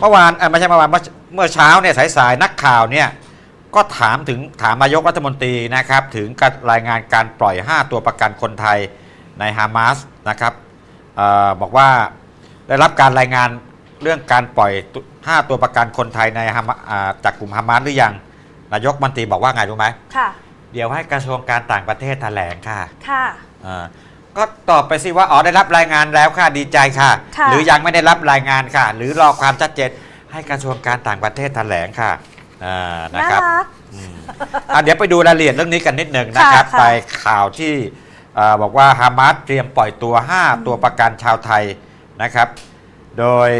เมื่อวานเอ่อไม่ใช่เมื่อวานเมื่อเมื่อเช้าเนี่ยสายๆนักข่าวเนี่ยก็ถามถึงถามนายกรัฐมนตรีนะครับถึงการรายงานการปล่อย 5 ตัวประกันคนไทยในฮามาสนะครับเออบอกว่าได้รับการรายงานเรื่องการปล่อยตุ5ตัวประกันคนไทยในฮามาอ่าจากกลุ่มฮามาสหรือยังนายกรัฐมนตรีบอกว่าไงรู้ไหมค่ะ เดี๋ยวให้กระทรวงการต่างประเทศแถลงค่ะค่ะ อ่า ก็ตอบไปสิว่าอ๋อได้รับรายงานแล้วค่ะดีใจค่ะ ค่ะ หรือยังไม่ได้รับรายงานค่ะ หรือรอความชัดเจนให้กระทรวงการต่างประเทศแถลงค่ะอ่านะน่าครับ รัก อืมอะเดี๋ยวไปดูรายละเอียดเรื่องนี้กันนิดหนึ่งนะครับ ค่ะไปข่าวที่เอ่อบอกว่าฮามาสเตรียมปล่อยตัว 5 ตัวประกันชาวไทยนะครับ โดย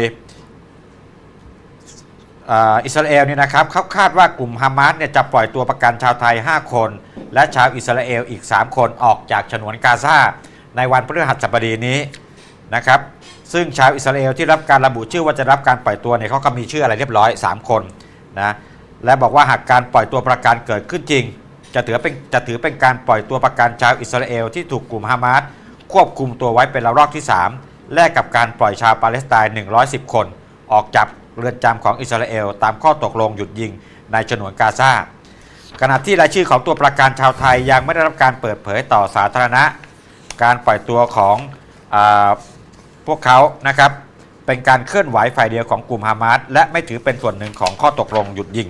เอ่ออิสราเอลเนี่ยนะครับเขาคาดว่ากลุ่มฮามาสเนี่ยจะปล่อยตัวประกันชาวไทย 5 คน และชาวอิสราเอลอีก 3 คนออกจากฉนวนกาซา ในวันพฤหัสบดีนี้นะครับซึ่งชาวอิสราเอลที่รับการระบุชื่อว่าจะรับการปล่อยตัวเนี่ยเขาก็มีชื่ออะไรเรียบร้อย 3 คนนะและบอกว่าหากการปล่อยตัวประกันเกิดขึ้นจริง จะถือเป็นจะถือเป็นการปล่อยตัวประกันชาวอิสราเอลที่ถูกกลุ่มฮามาสควบคุมตัวไว้เป็นระลอกที่ 3 แลกกับการปล่อยชาวปาเลสไตน์ 110 คน ออกจากเรือนจำของอิสราเอล ตามข้อตกลงหยุดยิงในฉนวนกาซาขณะที่รายชื่อของตัวประกันชาวไทยยังไม่ได้รับการเปิดเผยต่อสาธารณะ การปล่อยตัวของอพวกเขานะครับเป็นการเคลื่อนไหวฝ่ายเดียวของกลุ่มฮามาสและไม่ถือเป็นส่วนหนึ่งของข้อตกลงหยุดยิง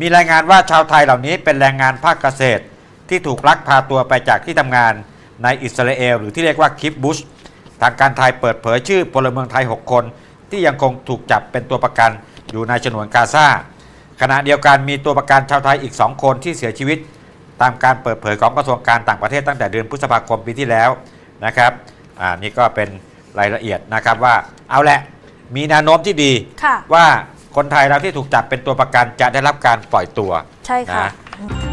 มีรายงานว่าชาวไทยเหล่านี้เป็นแรงงานภาคเกษตร ที่ถูกลักพาตัวไปจากที่ทำงานในอิสราเอลหรือที่เรียกว่าคิปบุชทางการไทยเปิดเผยชื่อพลเมืองไทย 6 คน ที่ยังคงถูกจับเป็นตัวประกันอยู่ในฉนวนกาซาขณะเดียวกันมีตัวประกันชาวไทยอีก 2 คนที่เสียชีวิต ตามการเปิดเผยของกระทรวงการต่างประเทศตั้งแต่เดือนพฤษภาคมปีที่แล้วนะครับอ่านี่ก็เป็นรายละเอียดนะครับว่าเอาแหละมีแนวโน้มที่ดีค่ะว่าคนไทยเราที่ถูกจับเป็นตัวประกันจะได้รับการปล่อยตัวใช่ค่ะนะอืม